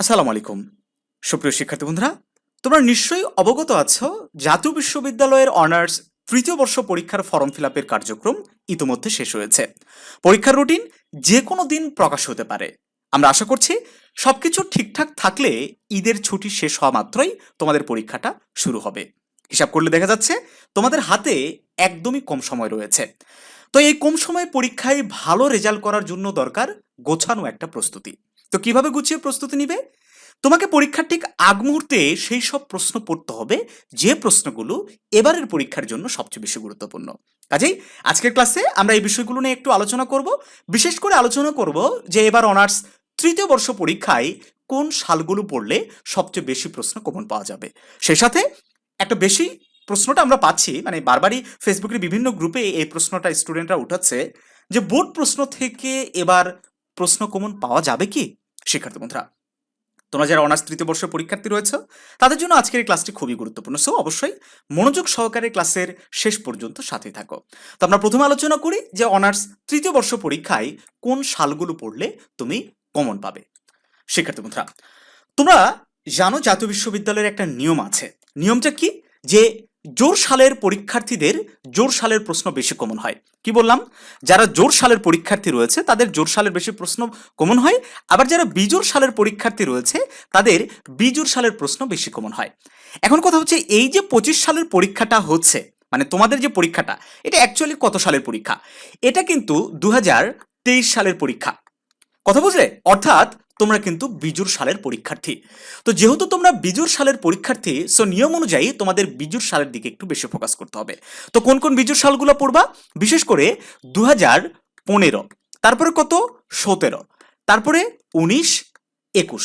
আসসালামু আলাইকুম। সুপ্রিয় শিক্ষার্থী বন্ধুরা, তোমরা নিশ্চয়ই অবগত আছো, জাতীয় বিশ্ববিদ্যালয়ের অনার্স তৃতীয় বর্ষ পরীক্ষার ফর্ম ফিল কার্যক্রম ইতোমধ্যে শেষ হয়েছে। পরীক্ষার রুটিন যে কোনো দিন প্রকাশ হতে পারে। আমরা আশা করছি সবকিছু ঠিকঠাক থাকলে ঈদের ছুটি শেষ হওয়া মাত্রই তোমাদের পরীক্ষাটা শুরু হবে। হিসাব করলে দেখা যাচ্ছে তোমাদের হাতে একদমই কম সময় রয়েছে। তো এই কম সময়ে পরীক্ষায় ভালো রেজাল্ট করার জন্য দরকার গোছানো একটা প্রস্তুতি। তো কীভাবে গুছিয়ে প্রস্তুতি নিবে? তোমাকে পরীক্ষার ঠিক আগ মুহূর্তে সেই সব প্রশ্ন পড়তে হবে। যে প্রশ্নগুলো এবারের পরীক্ষার জন্য সবচেয়ে বেশি গুরুত্বপূর্ণ। কাজেই আজকের ক্লাসে আমরা এই বিষয়গুলো নিয়ে একটু আলোচনা করব। বিশেষ করে আলোচনা করব যে এবার অনার্স তৃতীয় বর্ষ পরীক্ষায় কোন সালগুলো পড়লে সবচেয়ে বেশি প্রশ্ন কমন পাওয়া যাবে। সেই সাথে একটা বেশি প্রশ্নটা আমরা পাচ্ছি মানে বারবারই ফেসবুকের বিভিন্ন গ্রুপে এই প্রশ্নটা স্টুডেন্টরা উঠাচ্ছে যে বোর্ড প্রশ্ন থেকে এবার প্রশ্ন কমন পাওয়া যাবে কি? শিক্ষার্থী বন্ধুরা, তোমরা যারা অনার্স তৃতীয় বর্ষের পরীক্ষার্থী রয়েছে, তাদের জন্য আজকের এই ক্লাসটি খুবই গুরুত্বপূর্ণ। সো অবশ্যই মনোযোগ সহকারে ক্লাসের শেষ পর্যন্ত সাথে থাকো। তো আমরা প্রথমে আলোচনা করি যে অনার্স তৃতীয় বর্ষ পরীক্ষায় কোন সালগুলো পড়লে তুমি কমন পাবে। শিক্ষার্থী বন্ধুরা, তোমরা জানো জাতীয় বিশ্ববিদ্যালয়ের একটা নিয়ম আছে। নিয়মটা কি? যে জোর সালের পরীক্ষার্থীদের জোর সালের প্রশ্ন বেশি কমন হয়। কি বললাম? যারা জোর সালের পরীক্ষার্থী রয়েছে, তাদের জোর সালের বেশি প্রশ্ন কমন হয়। আবার যারা বিজোর সালের পরীক্ষার্থী রয়েছে, তাদের বিজোর সালের প্রশ্ন বেশি কমন হয়। এখন কথা হচ্ছে, এই যে পঁচিশ সালের পরীক্ষাটা হচ্ছে মানে তোমাদের যে পরীক্ষাটা, এটা অ্যাকচুয়ালি কত সালের পরীক্ষা? এটা কিন্তু দু হাজার তেইশ সালের পরীক্ষা। কথা বুঝলে? অর্থাৎ তোমরা কিন্তু বিজুর সালের পরীক্ষার্থী। তো যেহেতু তোমরা বিজুর সালের পরীক্ষার্থী সো নিয়ম অনুযায়ী তোমাদের বিজুর সালের দিকে একটু বেশি ফোকাস করতে হবে। তো কোন কোন বিজুর সালগুলো পড়বা? বিশেষ করে দু হাজার পনেরো, তারপরে কত? সতেরো, তারপরে উনিশ, একুশ।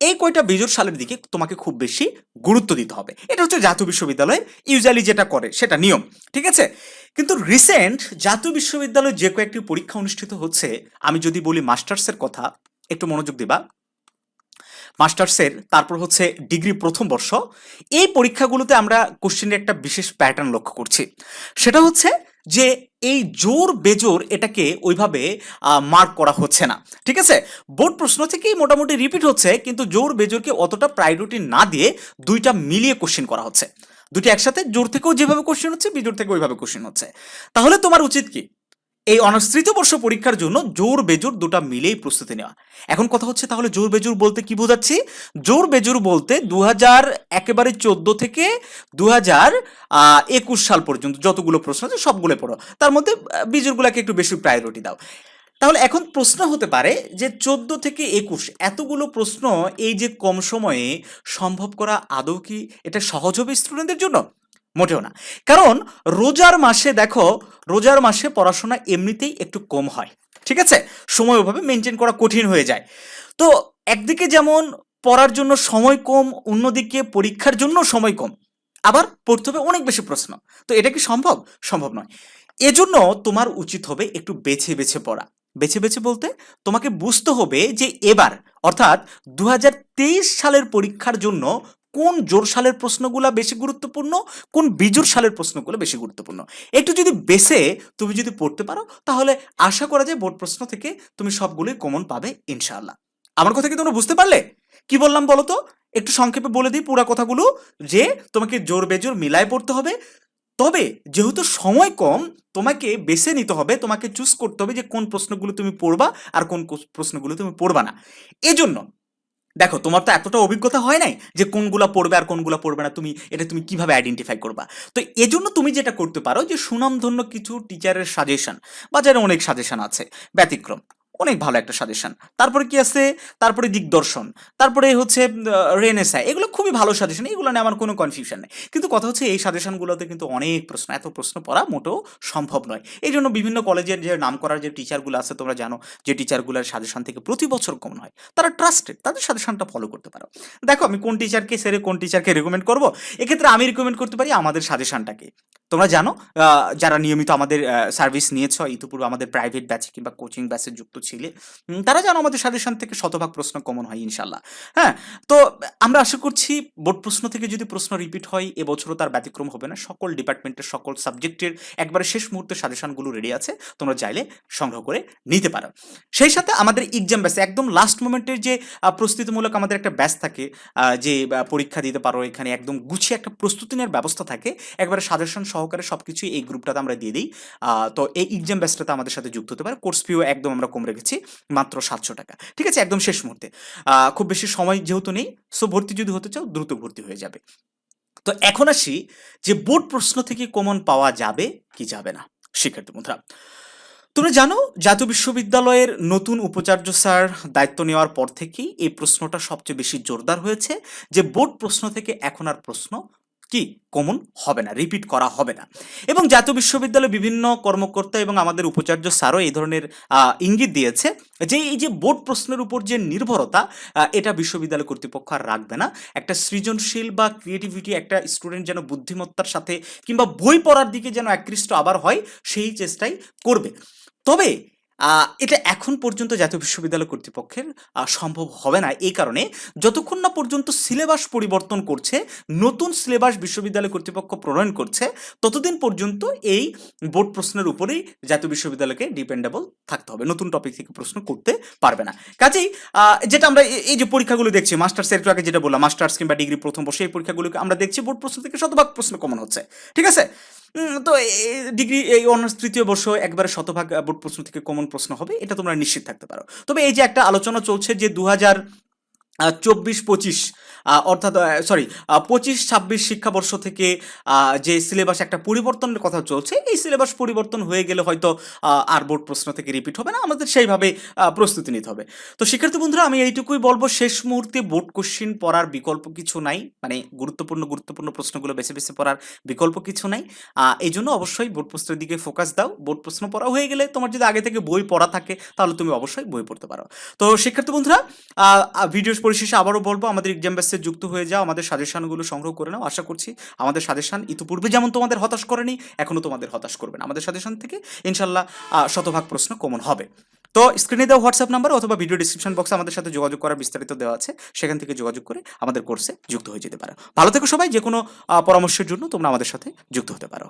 এই কয়টা বিজুর সালের দিকে তোমাকে খুব বেশি গুরুত্ব দিতে হবে। এটা হচ্ছে জাতীয় বিশ্ববিদ্যালয় ইউজুয়ালি যেটা করে সেটা নিয়ম, ঠিক আছে? কিন্তু রিসেন্ট জাতীয় বিশ্ববিদ্যালয়ে যে কয়েকটি পরীক্ষা অনুষ্ঠিত হচ্ছে, আমি যদি বলি মাস্টার্সের কথা একটু মনোযোগ দিবা। মাস্টার্সের, তারপর হচ্ছে ডিগ্রি প্রথম বর্ষ। এই পরীক্ষাগুলোতে আমরা কোশ্চেনের একটা বিশেষ প্যাটার্ন লক্ষ্য করছি। সেটা হচ্ছে যে এই জোর বেজোর এটাকে ওইভাবে মার্ক করা হচ্ছে না। ঠিক আছে? বোর্ড প্রশ্ন থেকেই মোটামুটি রিপিট হচ্ছে, কিন্তু জোর বেজোরকে অতটা প্রায়োরিটি না দিয়ে দুইটা মিলিয়ে কোশ্চেন করা হচ্ছে। দুটি একসাথে, জোর থেকেও যেভাবে কোশ্চেন হচ্ছে, বিজোর থেকে ওইভাবে কোশ্চেন হচ্ছে। তাহলে তোমার উচিত কি? এই অনার্স বর্ষ পরীক্ষার জন্য জোর বেজোর দুটা মিলেই প্রস্তুতি নেওয়া। এখন কথা হচ্ছে তাহলে জোর বেজোর বলতে কি বোঝাচ্ছি? জোর বেজোর বলতে দু হাজার একেবারে চোদ্দ থেকে দু হাজার একুশ সাল পর্যন্ত যতগুলো প্রশ্ন আছে সবগুলো পড়ো। তার মধ্যে বিজোরগুলোকে একটু বেশি প্রায়োরিটি দাও। তাহলে এখন প্রশ্ন হতে পারে যে চোদ্দ থেকে একুশ এতগুলো প্রশ্ন এই যে কম সময়ে সম্ভব করা আদৌ কি এটা সহজ হবে স্টুডেন্টদের জন্য? মোটেও না। কারণ রোজার মাসে দেখো, রোজার মাসে পড়াশোনা এমনিতেই একটু কম হয়, ঠিক আছে? সময় ওভাবে মেনটেন করা কঠিন হয়ে যায়। তো একদিকে যেমন পড়ার জন্য সময় কম, অন্যদিকে পরীক্ষার জন্য সময় কম, আবার পড়তে হবে অনেক বেশি প্রশ্ন। তো এটা কি সম্ভব? সম্ভব নয়। এজন্য তোমার উচিত হবে একটু বেছে বেছে পড়া। বেছে বেছে বলতে তোমাকে বুঝতে হবে যে এবার, অর্থাৎ দু হাজার তেইশ সালের পরীক্ষার জন্য কোন জোর সালের প্রশ্নগুলো বেশি গুরুত্বপূর্ণ, কোন বিজোর সালের প্রশ্নগুলো বেশি গুরুত্বপূর্ণ? একটু যদি বেছে তুমি যদি পড়তে পারো, তাহলে আশা করা যায় বোর্ড প্রশ্ন থেকে তুমি সবগুলোই কমন পাবে, ইনশাআল্লাহ। আমার কথা কি তোমরা বুঝতে পারলে? কি বললাম বলো তো? একটু সংক্ষেপে বলে দিই পুরা কথাগুলো, যে তোমাকে জোর বেজোর মিলায় পড়তে হবে। তবে যেহেতু সময় কম, তোমাকে বেছে নিতে হবে, তোমাকে চুজ করতে হবে যে কোন প্রশ্নগুলো তুমি পড়বা আর কোন প্রশ্নগুলো তুমি পড়বা না। এজন্য দেখো, তোমার তো এতটা অভিজ্ঞতা হয় নাই যে কোনগুলো পড়বে আর কোনগুলো পড়বে না, তুমি এটা তুমি কীভাবে আইডেন্টিফাই করবা? তো এজন্য তুমি যেটা করতে পারো যে সুনামধন্য কিছু টিচারের সাজেশন বাজারে অনেক সাজেশন আছে, ব্যতিক্রম। অনেক ভালো একটা সাজেশন তারপরে কি আছে? তারপরে দিগদর্শন। তারপরে হচ্ছে রেনেসা এগুলো খুবই ভালো সাজেশন এগুলো নিয়ে আমার কোনো কনফিউশন নেই। কিন্তু কথা হচ্ছে, এই সাজেশনগুলোতে কিন্তু অনেক প্রশ্ন, এত প্রশ্ন পড়া মোটেও সম্ভব নয়। এই জন্য বিভিন্ন কলেজের যে নাম করার যে টিচারগুলো আছে, তোমরা জানো, যে টিচারগুলোর সাজেশন থেকে প্রতি বছর কম হয় তারা ট্রাস্টেড তাদের সাজেশনটা ফলো করতে পারো। দেখো, আমি কোন টিচারকে সেরে কোন টিচারকে রেকমেন্ড করব? এক্ষেত্রে আমি রেকমেন্ড করতে পারি আমাদের সাজেশনটাকে তোমরা জানো যারা নিয়মিত আমাদের সার্ভিস নিয়েছ ইতিপূর্বে আমাদের প্রাইভেট ব্যাচে কিংবা কোচিং ব্যাচে যুক্ত ছিলে তারা জানো আমাদের সাজেশন থেকে শতভাগ প্রশ্ন কমন হয় ইনশাল্লাহ হ্যাঁ তো আমরা আশা করছি বোর্ড প্রশ্ন থেকে যদি প্রশ্ন রিপিট হয়, এবছরও তার ব্যতিক্রম হবে না। সকল ডিপার্টমেন্টের সকল সাবজেক্টের একবারে শেষ মুহূর্তে সাজেশনগুলো রেডি আছে, তোমরা চাইলে সংগ্রহ করে নিতে পারো। সেই সাথে আমাদের এক্সাম ব্যাচে একদম লাস্ট মোমেন্টের যে প্রস্তুতিমূলক আমাদের একটা ব্যাচ থাকে যে পরীক্ষা দিতে পারো, এখানে একদম গুছিয়ে একটা প্রস্তুতি নেওয়ার ব্যবস্থা থাকে, একবারে সাজেশন সহকারে সব কিছুই এই গ্রুপটাতে আমরা দিয়ে দিই। তো এই এক্সাম ব্যাচটাতে আমাদের সাথে যুক্ত হতে পারে। কোর্স ফিও একদম আমরা কম রেখেছি, মাত্র সাতশো টাকা। ঠিক আছে? একদম শেষ মুহূর্তে। খুব বেশি সময় যেহেতু নেই, সো ভর্তি যদি হতে চাও, দ্রুত ভর্তি হয়ে যাবে। তো এখন আসি যে বোর্ড প্রশ্ন থেকে কমন পাওয়া যাবে কি যাবে না? শিক্ষার্থী বন্ধুরা, তোমরা জানো, জাতীয় বিশ্ববিদ্যালয়ের নতুন উপাচার্য স্যার দায়িত্ব নেওয়ার পর থেকেই এই প্রশ্নটা সবচেয়ে বেশি জোরদার হয়েছে যে বোর্ড প্রশ্ন থেকে এখন আর প্রশ্ন কি কমন? হবে না রিপিট করা হবে না। এবং জাতীয় বিশ্ববিদ্যালয়ের বিভিন্ন কর্মকর্তা এবং আমাদের উপাচার্য স্যারও এই ধরনের ইঙ্গিত দিয়েছে যে এই যে বোর্ড প্রশ্নের উপর যে নির্ভরতা এটা বিশ্ববিদ্যালয় কর্তৃপক্ষ আর রাখবে না। একটা সৃজনশীল বা ক্রিয়েটিভিটি একটা স্টুডেন্ট যেন বুদ্ধিমত্তার সাথে কিংবা বই পড়ার দিকে যেন আকৃষ্ট আবার হয়, সেই চেষ্টাই করবে। তবে এটা এখন পর্যন্ত জাতীয় বিশ্ববিদ্যালয় কর্তৃপক্ষের সম্ভব হবে না। এই কারণে যতক্ষণ না পর্যন্ত সিলেবাস পরিবর্তন করছে, নতুন সিলেবাস বিশ্ববিদ্যালয় কর্তৃপক্ষ প্রণয়ন করছে, ততদিন পর্যন্ত এই বোর্ড প্রশ্নের উপরেই জাতীয় বিশ্ববিদ্যালয়কে ডিপেন্ডেবল থাকতে হবে। নতুন টপিক থেকে প্রশ্ন করতে পারবে না। কাজেই যেটা আমরা এই যে পরীক্ষাগুলো দেখছি মাস্টার্সের একটু আগে যেটা বললাম মাস্টার্স কিংবা ডিগ্রি প্রথম বর্ষে এই পরীক্ষাগুলোকে আমরা দেখছি, বোর্ড প্রশ্ন থেকে শতভাগ প্রশ্ন কমন হচ্ছে। ঠিক আছে? তো ডিগ্রি, এই অনার্স তৃতীয় বর্ষ একবারে শতভাগ বোর্ড প্রশ্ন থেকে কমন প্রশ্ন হবে, এটা তোমরা নিশ্চিত থাকতে পারো। তবে এই যে একটা আলোচনা চলছে যে দু হাজার চব্বিশ পঁচিশ অর্থাৎ সরি পঁচিশ, ছাব্বিশ শিক্ষাবর্ষ থেকে যে সিলেবাস একটা পরিবর্তনের কথা চলছে, এই সিলেবাস পরিবর্তন হয়ে গেলে হয়তো আর বোর্ড প্রশ্ন থেকে রিপিট হবে না, আমাদের সেইভাবে প্রস্তুতি নিতে হবে। তো শিক্ষার্থী বন্ধুরা, আমি এইটুকুই বলব, শেষ মুহূর্তে বোর্ড কোশ্চিন পড়ার বিকল্প কিছু নাই মানে গুরুত্বপূর্ণ গুরুত্বপূর্ণ প্রশ্নগুলো বেছে বেছে পড়ার বিকল্প কিছু নাই। এই জন্য অবশ্যই বোর্ড প্রশ্নের দিকে ফোকাস দাও। বোর্ড প্রশ্ন পড়া হয়ে গেলে তোমার যদি আগে থেকে বই পড়া থাকে, তাহলে তুমি অবশ্যই বই পড়তে পারো। তো শিক্ষার্থী বন্ধুরা ভিডিওর পরিশেষে আবারও বলব, আমাদের এক্সাম ব্যাসে যুক্ত হয়ে যাও, আমাদের সাজেশনগুলো সংগ্রহ করে নাও। আশা করছি আমাদের সাজেশন ইতিপূর্বে যেমন তোমাদের হতাশ করেনি এখনও তোমাদের হতাশ করবে না। আমাদের সাজেশন থেকে ইনশাল্লাহ শতভাগ প্রশ্ন কমন হবে। তো স্ক্রিনে দেওয়া হোয়াটসঅ্যাপ নাম্বার অথবা ভিডিও ডিসক্রিপশন বক্সে আমাদের সাথে যোগাযোগ করার বিস্তারিত দেওয়া আছে। সেখান থেকে যোগাযোগ করে আমাদের কোর্সে যুক্ত হয়ে যেতে পারো। ভালো থেকো সবাই যে কোনো পরামর্শের জন্য তোমরা আমাদের সাথে যুক্ত হতে পারো।